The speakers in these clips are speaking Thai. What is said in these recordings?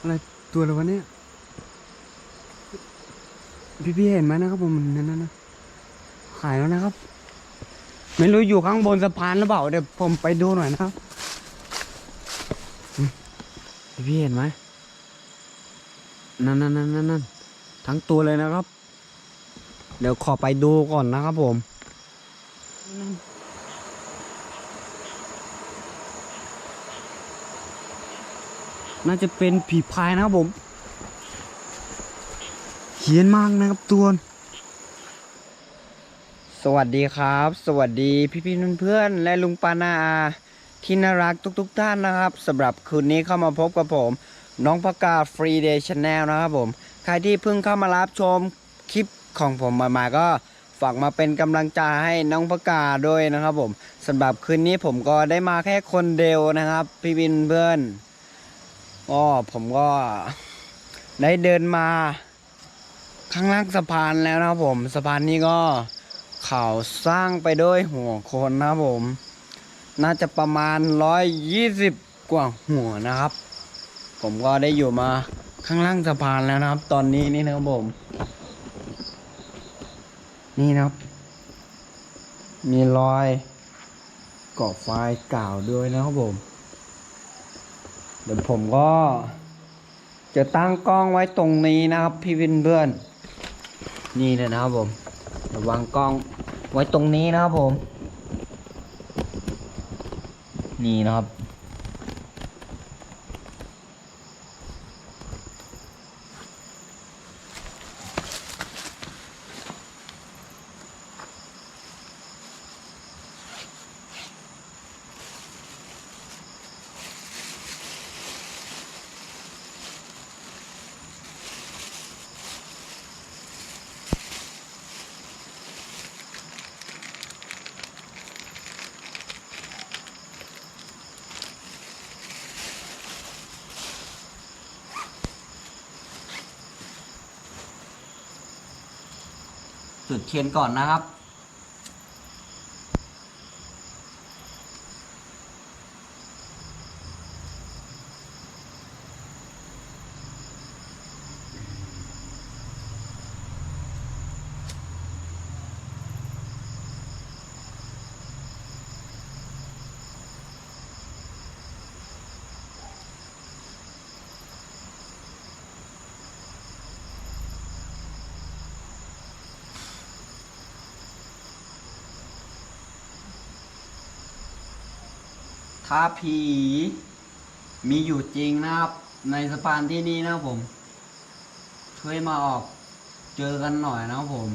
อะไรตัวอะไรวะเนี่ย พี่พี่เห็นไหมนะครับผมนั่นนั่นนะหายแล้วนะครับ ไม่รู้อยู่ข้างบนสะพานหรือเปล่าเดี๋ยวผมไปดูหน่อยนะครับ พี่พี่เห็นไหมนั่นนั่นนั่นนั่นนั่นทั้งตัวเลยนะครับ เดี๋ยวขอไปดูก่อนนะครับผม น่าจะเป็นผีพายนะครับผม เขียนมากนะครับตัวสวัสดีครับ สวัสดีพี่พี่เพื่อนๆและลุงปานาอาที่น่ารักทุกๆทท่านนะครับสำหรับคืนนี้เข้ามาพบกับผม น้องพกาฟรีเดย์ชาแนลนะครับผม ใครที่เพิ่งเข้ามารับชมคลิปของผมใหม่ๆก็ฝากมาเป็นกำลังใจให้น้องพกาด้วยนะครับผมสำหรับคืนนี้ผมก็ได้มาแค่คนเดียวนะครับ พี่วินเพื่อน ก็ผมก็ได้เดินมา ข้างล่างสะพานแล้วนะครับผมสะพานนี้ก็เขาสร้างไปด้วยหัวคนนะครับผม น่าจะประมาณ120กว่าหัวนะครับ ผมก็ได้อยู่มาข้างล่างสะพานแล้วนะครับ ตอนนี้นี่นะครับผม นี่นะครับ มีรอยเกาะไฟกล่าวด้วยนะครับผม เดี๋ยวผมก็ จะตั้งกล้องไว้ตรงนี้นะครับ พี่วินเพื่อน นี่เลยนะครับผมเดี๋ยววางกล้องไว้ตรงนี้นะครับผม นี่นะครับ จุดเทียนก่อนนะครับ ถ้าผี มีอยู่จริงนะครับ ในสะพานที่นี่นะผม ช่วยมาออกเจอกันหน่อยนะผม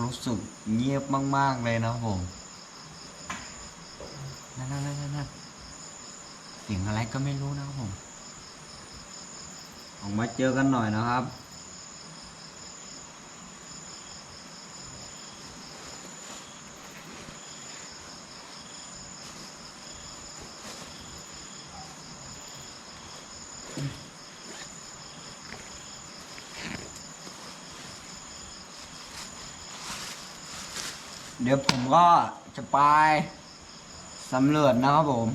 รู้สึกเงียบมาก ๆ เลยนะผม นั่นนั่นนั่นนั่น เสียงอะไรก็ไม่รู้นะครับผม ออกมาเจอกันหน่อยนะครับ เดี๋ยวผมก็จะไปสำรวจนะครับผม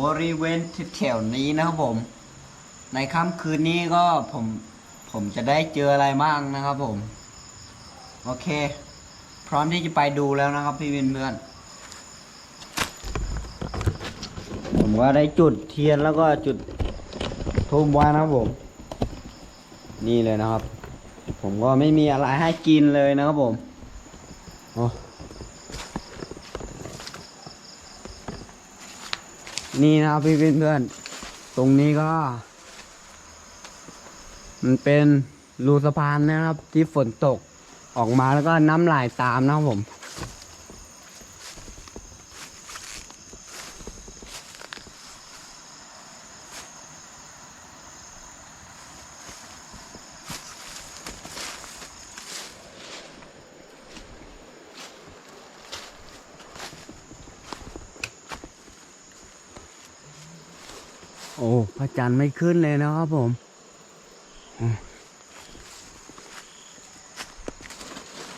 บริเวณแถวนี้นะครับผม ในค่ำคืนนี้ก็ผมผมจะได้เจออะไรบ้างนะครับผม โอเค พร้อมที่จะไปดูแล้วนะครับพี่วินเพื่อน ผมก็ได้จุดเทียนแล้วก็จุดทูบไว้นะครับผม นี่เลยนะครับ ผมก็ไม่มีอะไรให้กินเลยนะครับผม โอ้ นี่นะครับพี่เพื่อนๆตรงนี้ก็ มันเป็นรูสะพานนะครับ ที่ฝนตกออกมาแล้วก็น้ำไหลตามนะครับผม โอ้พระจันทร์ไม่ขึ้นเลยนะครับผม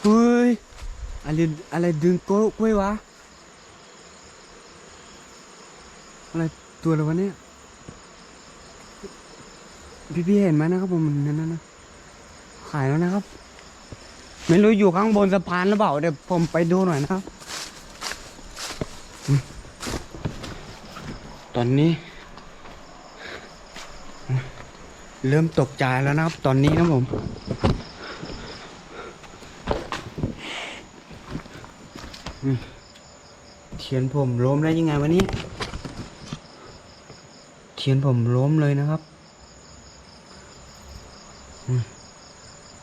เฮ้ยอะไรอะไรดึงโก้กล้วยวะอะไรตัวอะไรวะเนี่ยพี่พี่เห็นไหมนะครับผมนั่นนะหายแล้วนะครับ ไม่รู้อยู่ข้างบนสะพานหรือเปล่าเดี๋ยวผมไปดูหน่อยนะครับ ตอนนี้ เริ่มตกใจแล้วนะครับ ตอนนี้นะผม เทียนผมล้มได้ยังไงวะเนี่ยเทียนผมล้มเลยนะครับ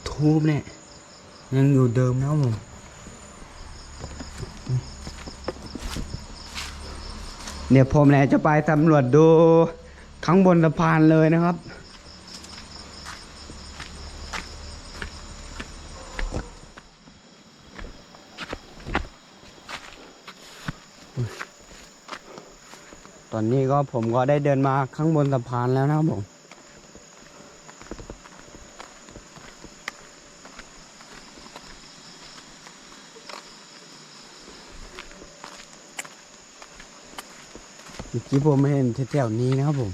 ทูบเนี่ย ยังอยู่เดิมนะครับผมเดี๋ยวผมเนี่ยจะไปสำรวจดูข้างบนสะพานเลยนะครับ อนนี้ก็ผมก็ได้เดินมาข้างบนสะพานแล้วนะครับผมเมื่อกี้ผมไม่เห็นแถวๆนี้นะครับผม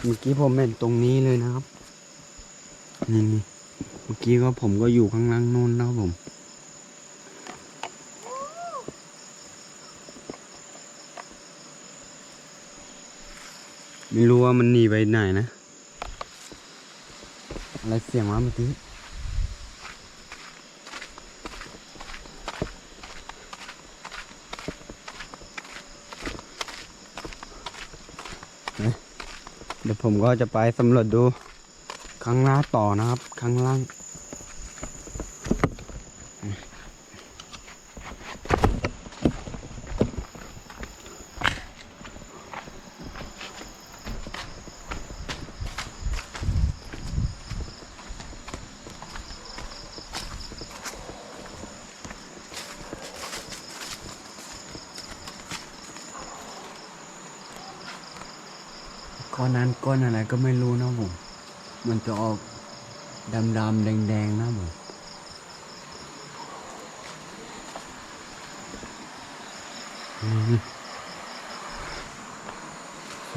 เมื่อกี้ผมเห็นตรงนี้เลยนะครับ นี่นี่ เมื่อกี้ก็ผมก็อยู่ข้างล่างนู้นนะครับผมไม่รู้ว่ามันหนีไปไหนนะ อะไรเสียงวะเมื่อกี้เดี๋ยวผมก็จะไปสำรวจดู ข้างล่าต่อนะครับข้างล่างก้อนนั้นก้อนอะไรก็ไม่รู้นะผม มันจะออกดำดำแดงแดงๆนะผม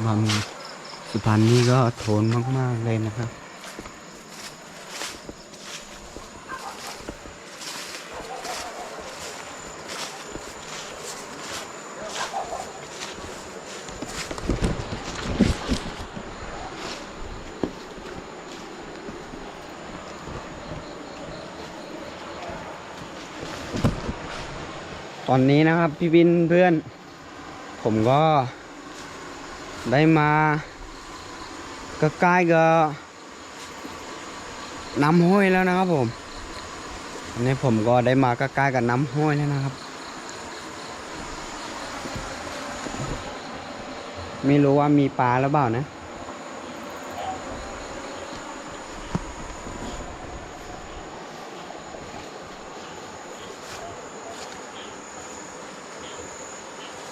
บางสุพานนี้ก็โทนมาก ๆ เลยนะครับ อนนี้นะครับพี่บินเพื่อน ผมก็ได้มาใกล้ๆกับน้ำห้วยแล้วนะครับผมอันนี้ผมก็ได้มาใกล้ๆกับน้ำห้วยแล้วนะครับ ไม่รู้ว่ามีปลาหรือเปล่านะ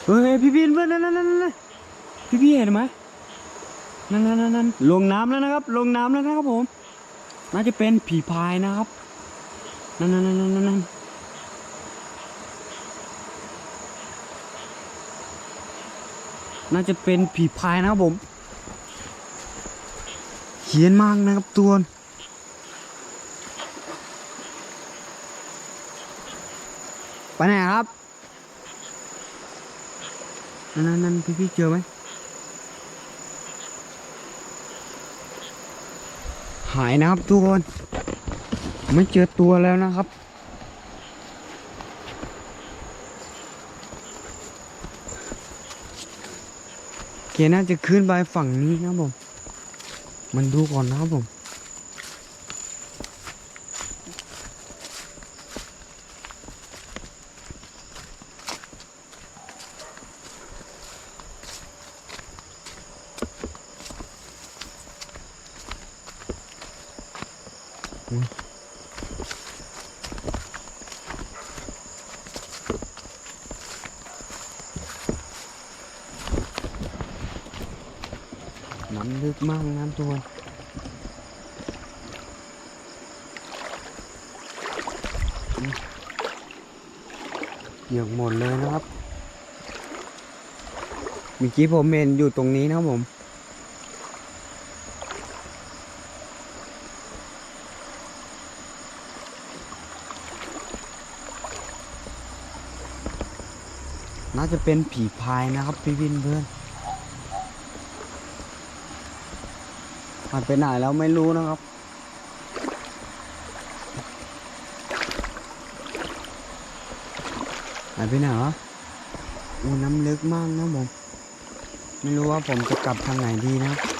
เฮ้ยพี่บินเพื่อนนั่นนั่นนั่นนั่นพี่พี่เห็นไหมนั่นนั่นนั่นนั่นลงน้ำแล้วนะครับ ลงน้ำแล้วนะครับผม น่าจะเป็นผีพายนะครับนั่นนั่นนั่นนั่นนั่นน่าจะเป็นผีพายนะครับผมเขียนมากนะครับตัวไปไหนครับ นั่นนั่นนั่นพี่พี่เจอไหมหายนะครับทุกคน ไม่เจอตัวแล้วนะครับเกน่าจะขึ้นไปฝั่งนี้นะผม มันดูก่อนนะครับผม นน้ำลึกมากน้ำตัวเหยียบหมดเลยนะครับเมื่อกี้ผมเห็นอยู่ตรงนี้นะผม น่าจะเป็นผีพายนะครับพี่วินเพื่อนมันไปไหนแล้วไม่รู้นะครับ หายไปไหนวะอูน้ำลึกมากนะผม ไม่รู้ว่าผมจะกลับทางไหนดีนะครับ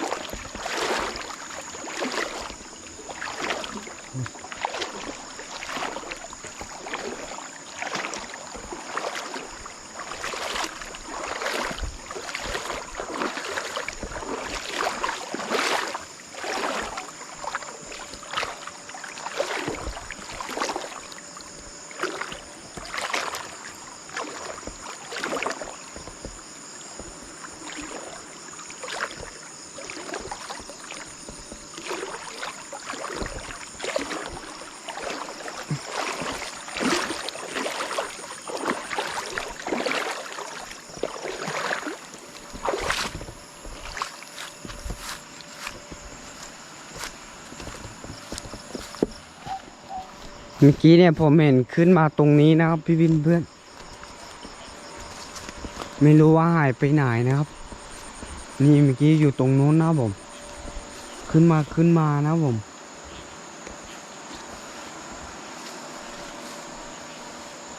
มื่อกี้เนี่ยผมเห็นขึ้นมาตรงนี้นะครับ พี่วินเพื่อน ไม่รู้ว่าหายไปไหนนะครับ นี่เมื่อกี้อยู่ตรงนู้นนะผม ขึ้นมาขึ้นมานะผม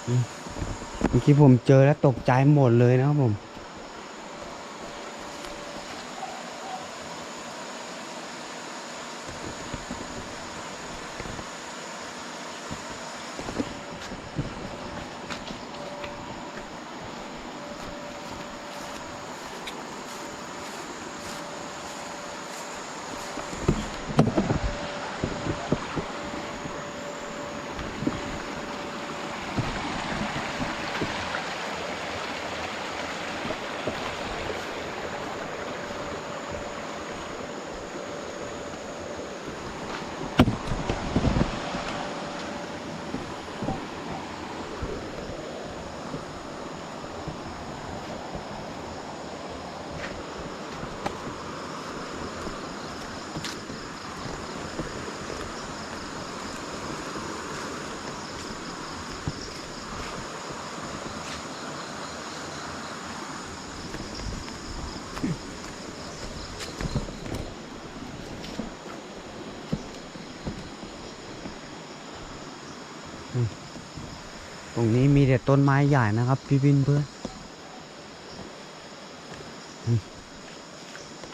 อืมเมื่อกี้ผมเจอแล้วตกใจหมดเลยนะครับผม แต่ต้นไม้ใหญ่นะครับ พี่วินเพื่อน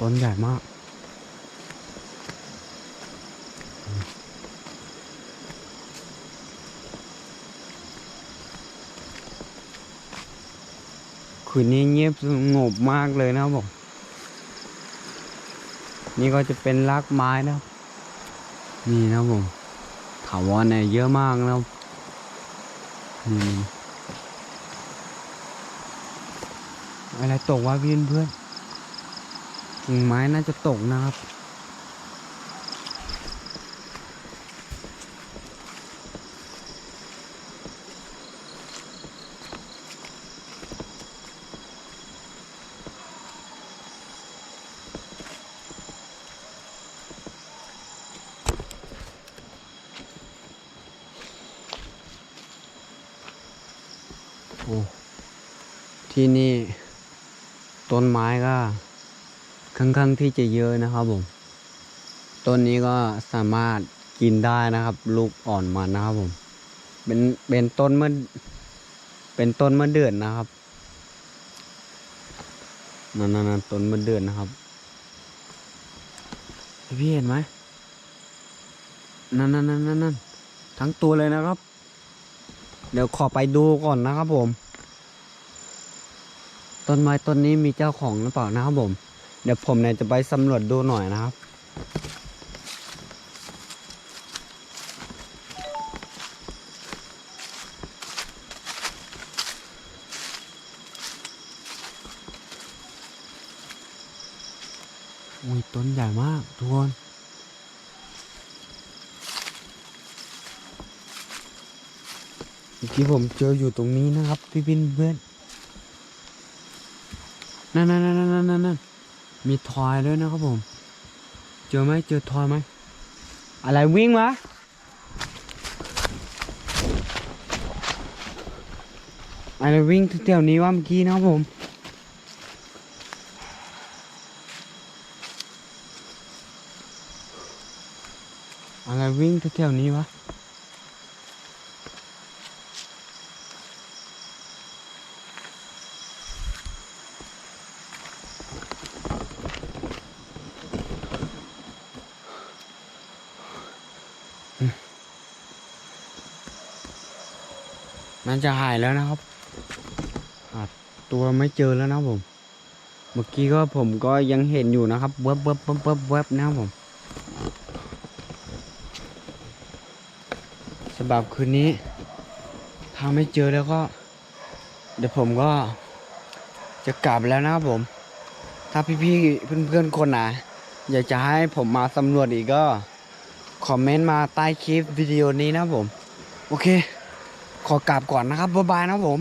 ต้นใหญ่มากอืมคืนนี้เงียบสงบมากเลยนะครับผมนี่ก็จะเป็นรากไม้นะครับนี่นะครับผมถาวรเนี่ยเยอะมากนะครับอืม อะไรตกวะเพี่อนเพื่อนกิ่งไม้น่าจะตกนะครับ โอ้ที่นี่ ต้นไม้ก็ค่อนข้างที่จะเยอะนะครับผม ต้นนี้ก็สามารถกินได้นะครับ ลูกอ่อนมันนะครับผม เป็นเป็นต้นเมื่อเป็นต้นเมื่อเดือนนะครับนั่นนั่นต้นเมื่อเดือนนะครับพี่เห็นไหมนั่นนั่นนั่นนั่นทั้งตัวเลยนะครับ เดี๋ยวขอไปดูก่อนนะครับผม ต้นไม้ต้นนี้มีเจ้าของหรือเปล่านะครับผม เดี๋ยวผมเนี่ยจะไปสำรวจดูหน่อยนะครับ อุ้ยต้นใหญ่มากทุกคนเมื่อกี้ผมเจออยู่ตรงนี้นะครับ พี่พินเพื่อน นั่นนั่นนั่นนั่นนั่นมีทอยด้วยนะครับผม เจอไหมเจอทอยไหม อะไรวิ่งวะอะไรวิ่งแถวนี้วะเมื่อกี้นะครับผมอะไรวิ่งแถวนี้วะ จะหายแล้วนะครับ ตัวไม่เจอแล้วนะผม เมื่อกี้ก็ผมก็ยังเห็นอยู่นะครับเว็บเว็บเว็บเว็บเว็บนะครับผมสำหรับคืนนี้ ถ้าไม่เจอแล้วก็ เดี๋ยวผมก็จะกลับแล้วนะครับผม ถ้าพี่ๆเพื่อนๆคนไหนอยากจะให้ผมมาสำรวจอีกก็ คอมเมนต์มาใต้คลิปวิดีโอนี้นะครับผม โอเค ขอกลับก่อนนะครับบ๊ายบายนะครับผม